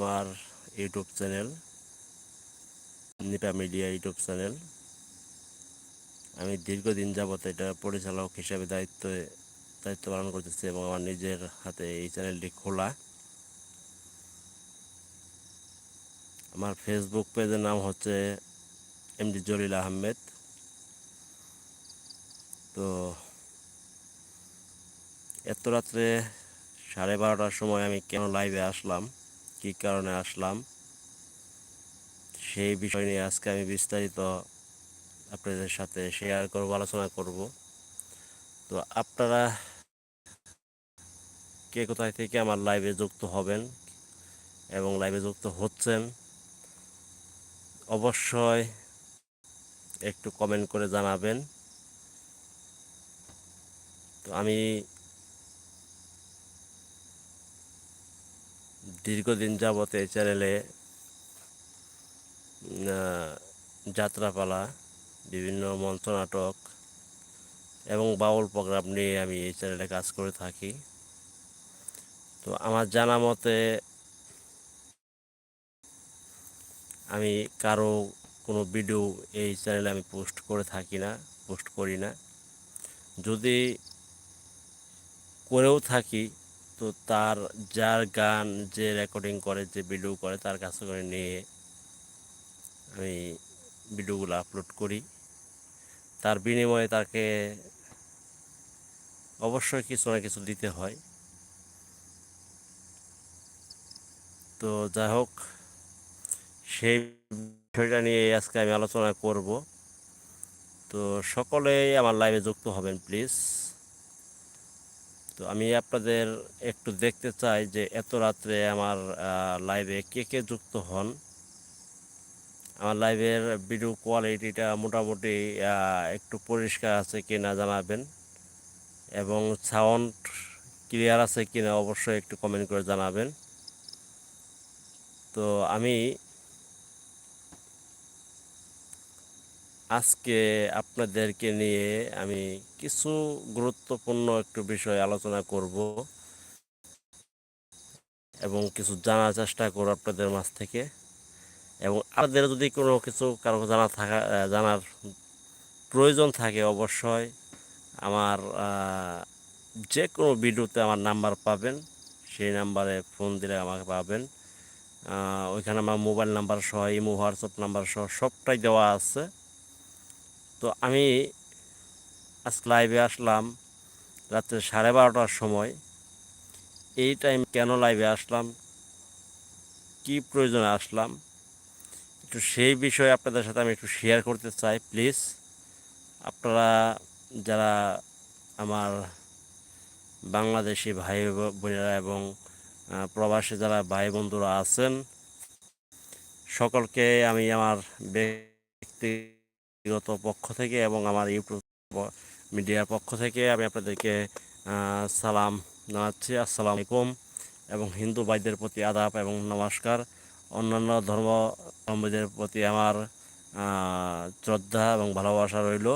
আমার YouTube channel, Nipa media YouTube channel. আমি দীর্ঘদিন যাবত এটা পরিচালক হিসেবে দায়িত্ব দায়িত্ব পালন করতেছি এবং আমার নিজের হাতে এই চ্যানেলটি খোলা। আমার ফেসবুক পেজের নাম হচ্ছে এমডি জলিল আহমেদ। তো এত রাত্রে সাড়ে বারোটার সময় আমি কেন লাইভে আসলাম? কী কারণে আসলাম? সেই বিষয় নিয়ে আজকে আমি বিস্তারিত আপনাদের সাথে শেয়ার করব, আলোচনা করব। তো আপনারা কে কোথায় থেকে আমার লাইভে যুক্ত হবেন এবং লাইভে যুক্ত হচ্ছেন, অবশ্যই একটু কমেন্ট করে জানাবেন। তো আমি দীর্ঘদিন যাবত এই চ্যানেলে যাত্রাপালা, বিভিন্ন মঞ্চনাটক এবং বাউল প্রোগ্রাম নিয়ে আমি এই চ্যানেলে কাজ করে থাকি। তো আমার জানা মতে, আমি কারও কোনো ভিডিও এই চ্যানেলে আমি পোস্ট করে থাকি না পোস্ট করি না। যদি করেও থাকি তো তার, যার গান যে রেকর্ডিং করে, যে ভিডিও করে, তার কাছে করে নিয়ে আমি ভিডিওগুলো আপলোড করি। তার বিনিময়ে তাকে অবশ্যই কিছু না কিছু দিতে হয়। তো যাই হোক, সেই বিষয়টা নিয়ে আজকে আমি আলোচনা করব। তো সকলেই আমার লাইভে যুক্ত হবেন প্লিজ তো আমি আপনাদের একটু দেখতে চাই যে এত রাত্রে আমার লাইভে কে কে যুক্ত হন। আমার লাইভের ভিডিও কোয়ালিটিটা মোটামুটি একটু পরিষ্কার আছে কি না জানাবেন এবং সাউন্ড ক্লিয়ার আছে কি না অবশ্যই একটু কমেন্ট করে জানাবেন। তো আমি আজকে আপনাদেরকে নিয়ে আমি কিছু গুরুত্বপূর্ণ একটু বিষয় আলোচনা করব এবং কিছু জানার চেষ্টা করব আপনাদের মাঝ থেকে। এবং আপনাদের যদি কোনো কিছু কারও জানা থাকা, জানার প্রয়োজন থাকে অবশ্যই আমার যে কোনো ভিডিওতে আমার নাম্বার পাবেন। সেই নাম্বারে ফোন দিলে আমাকে পাবেন। ওইখানে আমার মোবাইল নাম্বার সহ, ইমো, হোয়াটসঅ্যাপ নাম্বার সহ সবটাই দেওয়া আছে। তো আমি আজ লাইভে আসলাম রাত্রে সাড়ে বারোটার সময়। এই টাইম কেন লাইভে আসলাম? কি প্রয়োজনে আসলাম? একটু সেই বিষয়ে আপনাদের সাথে আমি একটু শেয়ার করতে চাই প্লিজ আপনারা যারা আমার বাংলাদেশি ভাই বোনেরা এবং প্রবাসী যারা ভাই বন্ধুরা আছেন, সকলকে আমি আমার ব্যক্তিগত পক্ষ থেকে এবং আমার ইউটিউব মিডিয়ার পক্ষ থেকে আমি আপনাদেরকে সালাম জানাচ্ছি। আসসালামু আলাইকুম। এবং হিন্দু ভাইদের প্রতি আদাব এবং নমস্কার। অন্যান্য ধর্মাবলম্বীদের প্রতি আমার শ্রদ্ধা এবং ভালোবাসা রইল।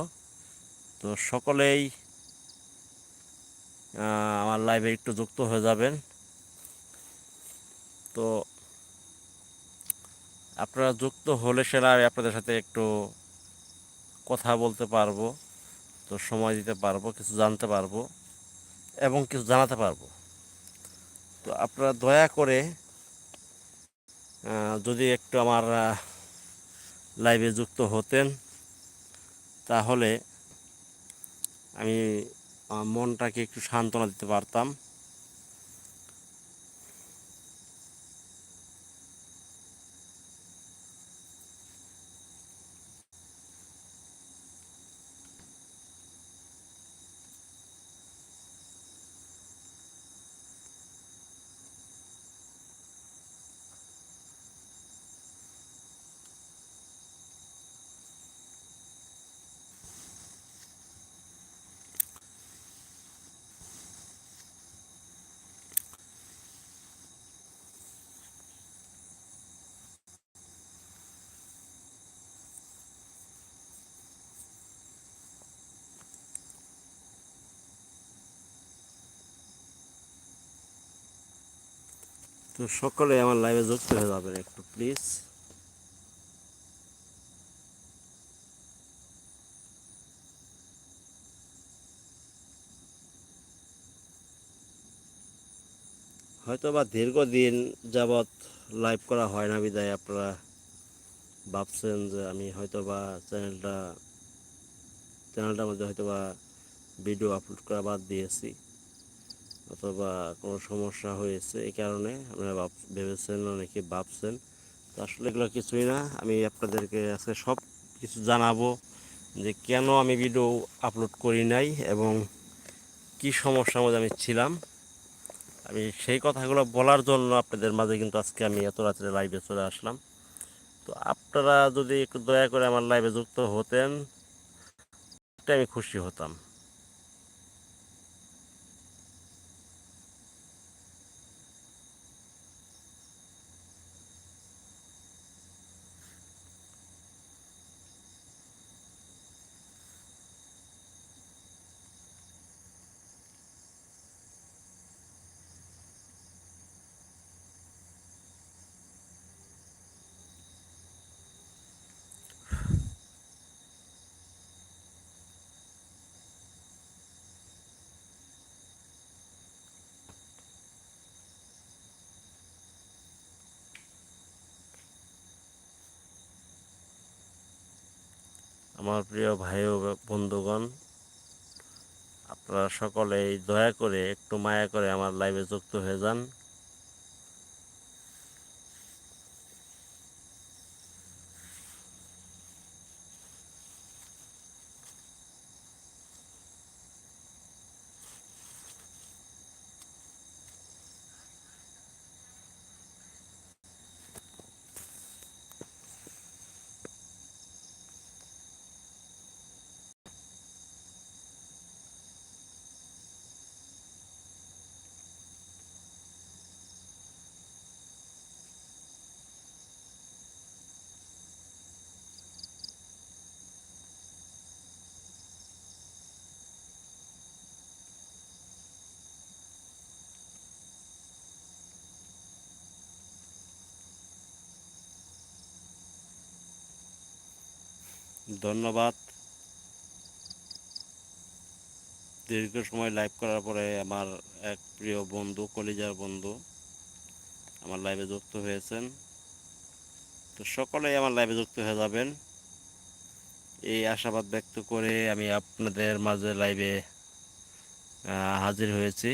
তো সকলেই আমার লাইভে একটু যুক্ত হয়ে যাবেন। তো আপনারা যুক্ত হলে সেটা আমি আপনাদের সাথে একটু কথা বলতে পারব, তো সময় দিতে পারব, কিছু জানতে পারব এবং কিছু জানাতে পারব। তো আপনারা দয়া করে যদি একটু আমার লাইভে যুক্ত হতেন, তাহলে আমি মনটাকে একটু সান্ত্বনা দিতে পারতাম। তো সকলে আমার লাইভে যুক্ত হয়ে যাবেন একটু প্লিজ হয়তো বা দীর্ঘদিন যাবৎ লাইভ করা হয় না, বিদায় আপনারা ভাবছেন যে আমি হয়তো বা চ্যানেলটা চ্যানেলটার মধ্যে হয়তো বা ভিডিও আপলোড করা বাদ দিয়েছি। অথবা কোনো সমস্যা হয়েছে এই কারণে আপনারা ভাব, ভেবেছেন, অনেকে ভাবছেন। তো আসলে এগুলো কিছুই না। আমি আপনাদেরকে আজকে সব কিছু জানাব যে কেন আমি ভিডিও আপলোড করি নাই এবং কি সমস্যার মধ্যে আমি ছিলাম। আমি সেই কথাগুলো বলার জন্য আপনাদের মাঝে কিন্তু আজকে আমি এত রাত্রে লাইভে চলে আসলাম। তো আপনারা যদি একটু দয়া করে আমার লাইভে যুক্ত হতেন আমি খুশি হতাম। আমার প্রিয় ভাই ও বন্ধুগণ, আপনারা সকলেই দয়া করে একটু মায়া করে আমার লাইভে যুক্ত হয়ে যান। ধন্যবাদ। দীর্ঘ সময় লাইভ করার পরে আমার এক প্রিয় বন্ধু, কলিজার বন্ধু, আমার লাইভে যুক্ত হয়েছেন। তো সকলেই আমার লাইভে যুক্ত হয়ে যাবেন। এই আশাবাদ ব্যক্ত করে আমি আপনাদের মাঝে লাইভে হাজির হয়েছি।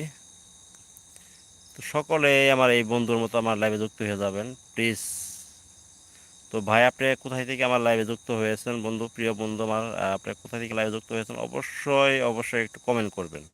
তো সকলেই আমার এই বন্ধুর মতো আমার লাইভে যুক্ত হয়ে যাবেন। প্লিজ তো ভাই, আপনি কোথায় থেকে আমার লাইভে যুক্ত হয়েছেন? বন্ধু, প্রিয় বন্ধু আমার আপনি কোথায় থেকে লাইভে যুক্ত হয়েছেন? অবশ্যই অবশ্যই একটু কমেন্ট করবেন।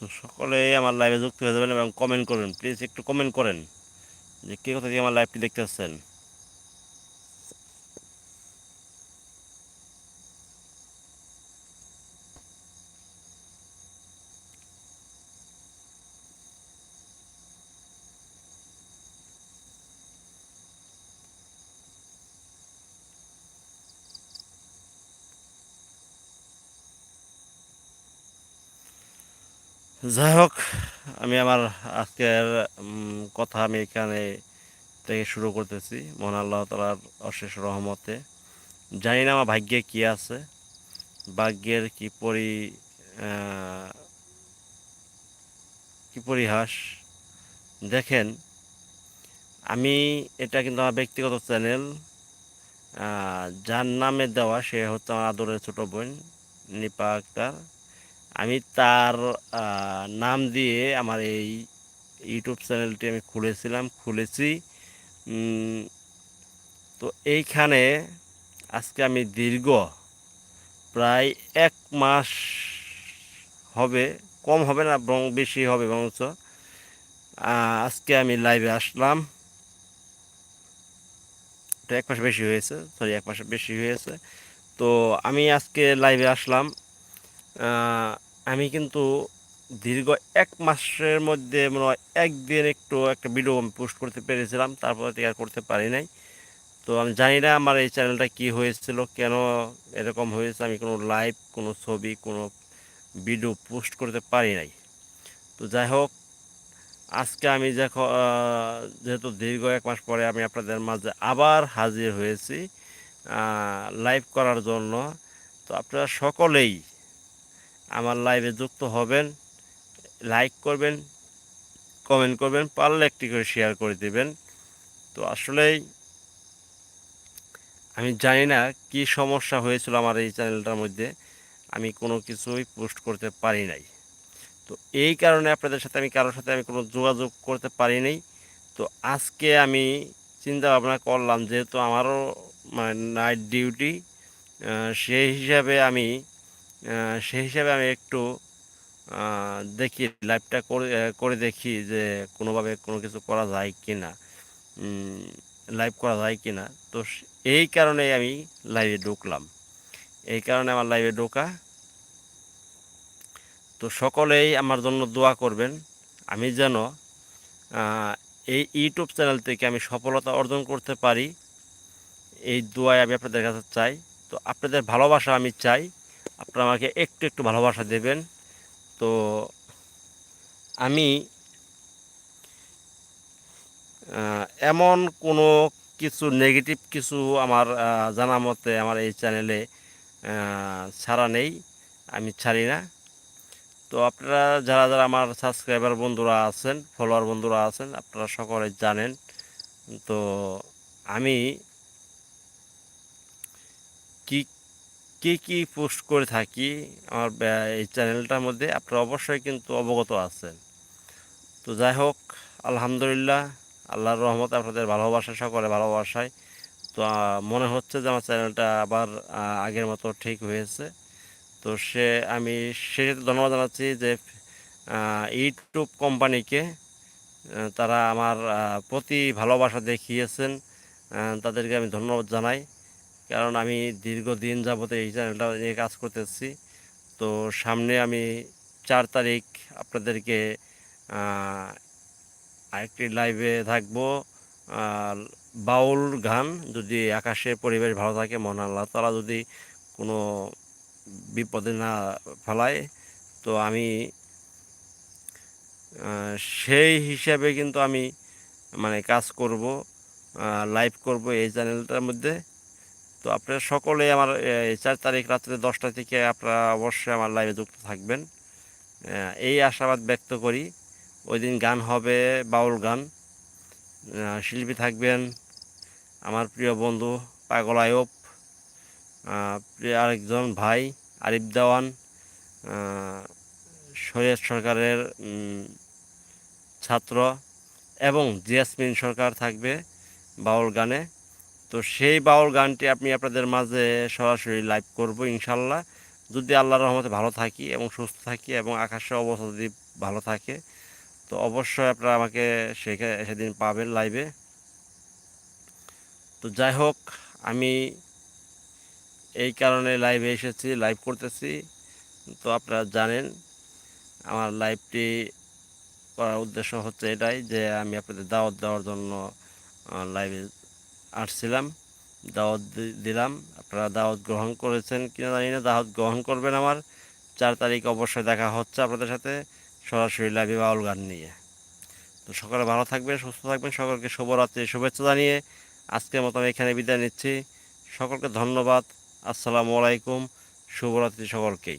তো সকলেই আমার লাইভে যুক্ত হয়ে যাবেন এবং কমেন্ট করবেন। প্লিজ একটু কমেন্ট করেন যে, কে কোথা থেকে আমার লাইভটি দেখতে পাচ্ছেন যাই হোক, আমি আমার আজকের কথা আমি এখানে থেকে শুরু করতেছি। মহান আল্লাহ তালার অশেষ রহমতে। জানি না আমার ভাগ্যে কি আছে। ভাগ্যের কি পরি কি পরিহাস। দেখেন, আমি এটা কিন্তু আমার ব্যক্তিগত চ্যানেল যার নামে দেওয়া, সে হচ্ছে আমার আদরের ছোটো বোন, নিপা আক্তার। আমি তার নাম দিয়ে আমার এই ইউটিউব চ্যানেলটি আমি খুলেছিলাম, খুলেছি। তো এইখানে আজকে আমি দীর্ঘ প্রায় এক মাস হবে, কম হবে না, বরং বেশি হবে বরঞ্চ আজকে আমি লাইভে আসলাম। তো এক মাস বেশি হয়েছে সরি এক মাস বেশি হয়েছে। তো আমি আজকে লাইভে আসলাম আমি কিন্তু দীর্ঘ এক মাসের মধ্যে মনে হয় একদিন একটু একটা ভিডিও আমি পোস্ট করতে পেরেছিলাম, তারপর থেকে আর করতে পারি নাই। তো আমি জানি না আমার এই চ্যানেলটা কি হয়েছিল, কেন এরকম হয়েছে, আমি কোনো লাইভ কোনো ছবি, কোনো ভিডিও পোস্ট করতে পারি নাই। তো যাই হোক, আজকে আমি যেহেতু দীর্ঘ এক মাস পরে আমি আপনাদের মাঝে আবার হাজির হয়েছি লাইভ করার জন্য। তো আপনারা সকলেই আমার লাইভে যুক্ত হবেন লাইক করবেন কমেন্ট করবেন, পারলে একটি করে শেয়ার করে দেবেন। তো আসলেই আমি জানি না কি সমস্যা হয়েছিল আমার এই চ্যানেলটার মধ্যে, আমি কোনো কিছুই পোস্ট করতে পারি নাই। তো এই কারণে আপনাদের সাথে আমি, কারোর সাথে আমি কোনো যোগাযোগ করতে পারি নাই। তো আজকে আমি চিন্তা ভাবনা করলাম, যেহেতু আমারও মানে নাইট ডিউটি সেই হিসাবে আমি সেই হিসাবে আমি একটু দেখি লাইভটা করে করে দেখি যে কোনোভাবে কোনো কিছু করা যায় কি না লাইভ করা যায় কি না তো এই কারণেই আমি লাইভে ঢুকলাম। এই কারণে আমার লাইভে ঢোকা। তো সকলেই আমার জন্য দোয়া করবেন। আমি যেন এই ইউটিউব চ্যানেল থেকে আমি সফলতা অর্জন করতে পারি। এই দোয়াই আমি আপনাদের কাছে চাই। তো আপনাদের ভালোবাসা আমি চাই। আপনারা আমাকে একটু একটু ভালোবাসা দেবেন। তো আমি এমন কোনো কিছু নেগেটিভ কিছু আমার জানা মতে আমার এই চ্যানেলে ছাড়া নেই, আমি ছাড়ি না। তো আপনারা যারা যারা আমার সাবস্ক্রাইবার বন্ধুরা আছেন ফলোয়ার বন্ধুরা আছেন, আপনারা সকলে জানেন। তো আমি কি কি পোস্ট করে থাকি, আমার এই চ্যানেলটার মধ্যে আপনারা অবশ্যই কিন্তু অবগত আছেন। তো যাই হোক, আলহামদুলিল্লাহ, আল্লাহর রহমতে আপনাদের ভালোবাসা সকলে ভালোবাসায়। তো মনে হচ্ছে যে আমার চ্যানেলটা আবার আগের মতো ঠিক হয়েছে। তো সে, আমি সে ধন্যবাদ জানাচ্ছি যে ইউটিউব কোম্পানিকে তারা আমার প্রতি ভালোবাসা দেখিয়েছেন। তাদেরকে আমি ধন্যবাদ জানাই। কারণ আমি দীর্ঘদিন যাবত এই চ্যানেলটা নিয়ে কাজ করতেছি। তো সামনে আমি চার তারিখ আপনাদেরকে আরেকটি লাইভে থাকব। বাউল গান যদি আকাশে পরিবেশ ভালো থাকে মন আল্লাহ তালা যদি কোনো বিপদে না ফেলায়, তো আমি সেই হিসাবে কিন্তু আমি মানে কাজ করব লাইভ করব এই চ্যানেলটার মধ্যে। তো আপনারা সকলে আমার চার তারিখ রাত্রে দশটা থেকে আপনারা অবশ্যই আমার লাইভে যুক্ত থাকবেন। এই আশাবাদ ব্যক্ত করি। ওই দিন গান হবে, বাউল গান। শিল্পী থাকবেন আমার প্রিয় বন্ধু পাগল আয়ব প্রিয় আরেকজন ভাই আরিফ দেওয়ান সৈয়দ সরকারের ছাত্র এবং জিয়াসমিন সরকার থাকবে বাউল গানে। তো সেই বাউল গানটি আপনি আপনাদের মাঝে সরাসরি লাইভ করব ইনশাল্লাহ। যদি আল্লাহর রহমতে ভালো থাকি এবং সুস্থ থাকি এবং আকাশের অবস্থা যদি ভালো থাকে, তো অবশ্যই আপনারা আমাকে সেদিন পাবেন লাইভে তো যাই হোক, আমি এই কারণে লাইভে এসেছি লাইভ করতেছি। তো আপনারা জানেন, আমার লাইভটি করার উদ্দেশ্য হচ্ছে এটাই যে আমি আপনাদের দাওয়াত দেওয়ার জন্য লাইভে আসছিলাম, দাওয়াত দিলাম। আপনারা দাওয়াত গ্রহণ করেছেন কিনা জানি না, দাওয়াত গ্রহণ করবেন আমার। চার তারিখ অবশ্যই দেখা হচ্ছে আপনাদের সাথে সরাসরি লাইভে বাউল গান নিয়ে। তো সকলে ভালো থাকবেন, সুস্থ থাকবেন, সকলকে শুভরাত্রি, শুভেচ্ছা জানিয়ে আজকের মতো আমি এখানে বিদায় নিচ্ছি। সকলকে ধন্যবাদ, আসসালামু আলাইকুম, শুভরাত্রি সকলকেই।